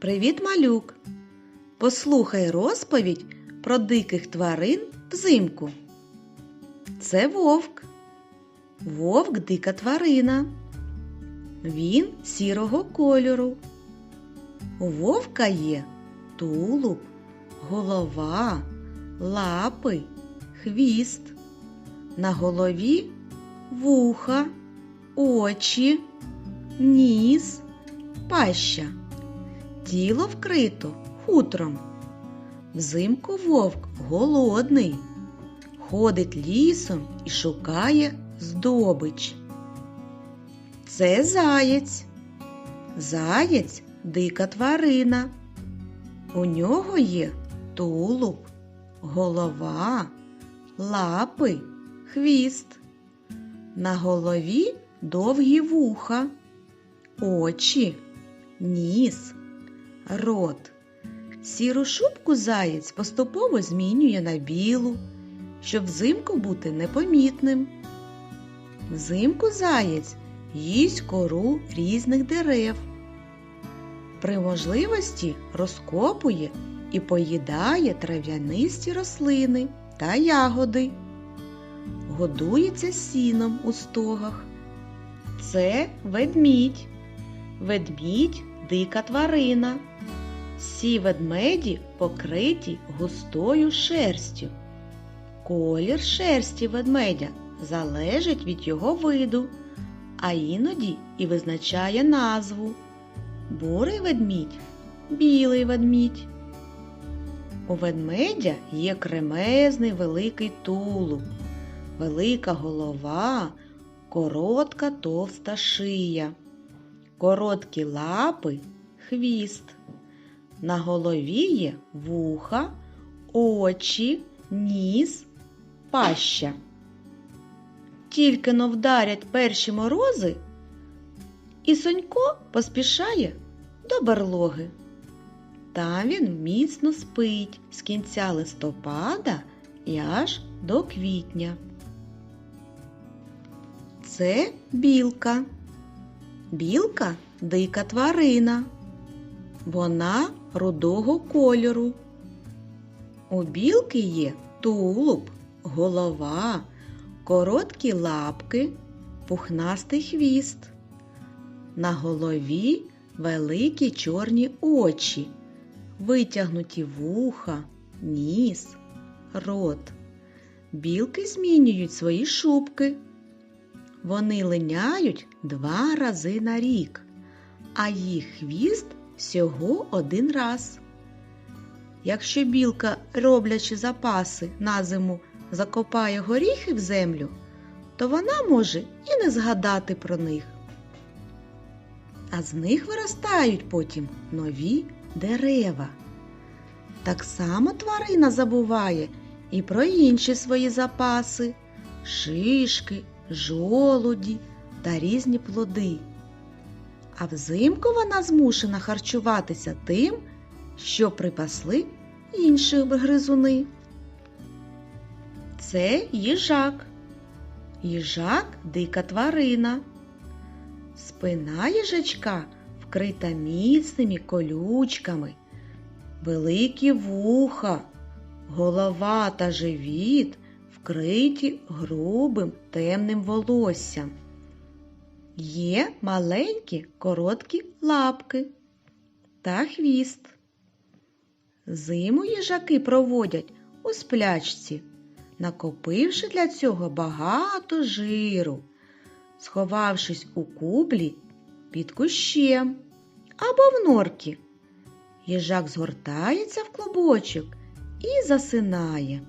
Привіт, малюк! Послухай розповідь про диких тварин взимку. Це вовк. Вовк дика тварина. Він сірого кольору. У вовка є тулуб, голова, лапи, хвіст. На голові вуха, очі, ніс, паща. Тіло вкрито хутром. Взимку вовк голодний, ходить лісом і шукає здобич. Це заєць. Заєць дика тварина. У нього є тулуб, голова, лапи, хвіст. На голові довгі вуха, очі, ніс, рот. Сіру шубку заєць поступово змінює на білу, щоб взимку бути непомітним. Взимку заєць їсть кору різних дерев. При можливості розкопує і поїдає трав'янисті рослини та ягоди. Годується сіном у стогах. Це ведмідь. Ведмідь дика тварина. Всі ведмеді покриті густою шерстю. Колір шерсті ведмедя залежить від його виду, а іноді і визначає назву. Бурий ведмідь білий ведмідь. У ведмедя є кремезний великий тулуб, велика голова, коротка товста шия, короткі лапи, хвіст. На голові є вуха, очі, ніс, паща. Тільки но вдарять перші морози, і Сонько поспішає до берлоги. Там він міцно спить з кінця листопада і аж до квітня. Це білка. Білка дика тварина. Вона рудого кольору. У білки є тулуб, голова, короткі лапки, пухнастий хвіст. На голові великі чорні очі, витягнуті вуха, ніс, рот. Білки змінюють свої шубки. Вони линяють два рази на рік, а їх хвіст всього один раз. Якщо білка, роблячи запаси на зиму, закопає горіхи в землю, то вона може і не згадати про них. А з них виростають потім нові дерева. Так само тварина забуває і про інші свої запаси шишки, жолуді та різні плоди. А взимку вона змушена харчуватися тим, що припасли інші гризуни. Це їжак. Їжак дика тварина. Спина їжачка вкрита міцними колючками, великі вуха, голова та живіт вкриті грубим темним волоссям. Є маленькі короткі лапки та хвіст. Зиму їжаки проводять у сплячці, накопивши для цього багато жиру, сховавшись у кублі під кущем або в норці. Їжак згортається в клубочок і засинає.